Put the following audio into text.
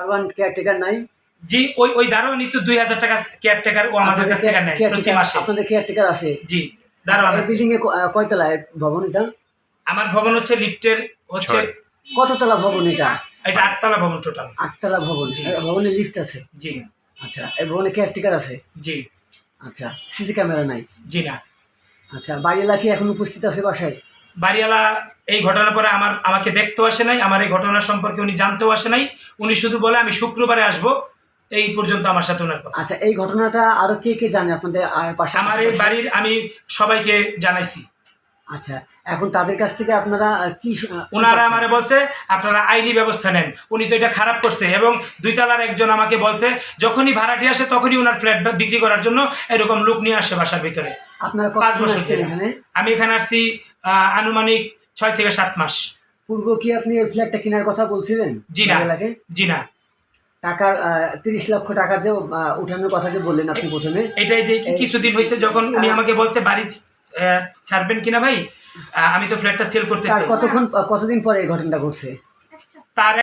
দারোয়ান কেয়ারটেকার নাই। জি ওই ওই তো দুই হাজার টাকা কেয়ারটেকার ও আমাদের কাছ থেকে নেয় প্রতি মাসে। আপনাদের কেয়ারটেকার আছে। জি দারোয়ান আছে। বিল্ডিং এ ক- কয়তলায় ভবন এটা? আমার ভবন হচ্ছে লিফটের হচ্ছে কততলা ভবন এটা? এটা আটতলা ভবন টোটাল আটতলা ভবন। জি। ভবনে লিফট আছে? জি। আচ্ছা এই ভবনে কেয়ারটেকার আছে? জি। আচ্ছা সিসি ক্যামেরা নাই? জি না। আচ্ছা বাড়িওয়ালা কি এখন উপস্থিত আছে বাসায়? বাড়িওয়ালা এই ঘটনার পরে আমার আমাকে দেখতেও আসে নাই আমার এই ঘটনা সম্পর্কে উনি জানতেও আসে নাই। উনি শুধু বলে আমি শুক্রবারে আসব। এই পর্যন্ত আমার সাথে ওনার কথা। আচ্ছা এই ঘটনাটা আরও কে কে জানে আপনাদের আর পাশে আমার এই বাড়ির আমি সবাইকে জানাইছি। আচ্ছা এখন তাদের কাছ থেকে আপনারা কি ওনারা? আমারে বলছে আপনারা আইনি ব্যবস্থা নেন। উনি তো এটা খারাপ করছে এবং দুই তালার একজন আমাকে বলছে যখনই ভাড়াটি আসে তখনই ওনার ফ্ল্যাট বিক্রি করার জন্য এরকম লোক নিয়ে আসে বাসার ভিতরে। আপনারা পাঁচ বছর আমি এখানে আসছি আনুমানিক ছয় থেকে সাত মাস। পূর্ব কি আপনি এই ফ্ল্যাটটা কেনার কথা বলছিলেন? জি না। জি না। টাকার তিরিশ লক্ষ টাকা যে উঠানোর কথা যে বললেন আপনি প্রথমে। এটাই যে কিছুদিন হয়েছে যখন উনি আমাকে বলছে বাড়ি ছাড়বেন কিনা ভাই? আহ, আমি তো ফ্ল্যাটটা সেল করতে চাই। কতক্ষণ কতদিন পরে এই ঘটনাটা ঘটছে? তার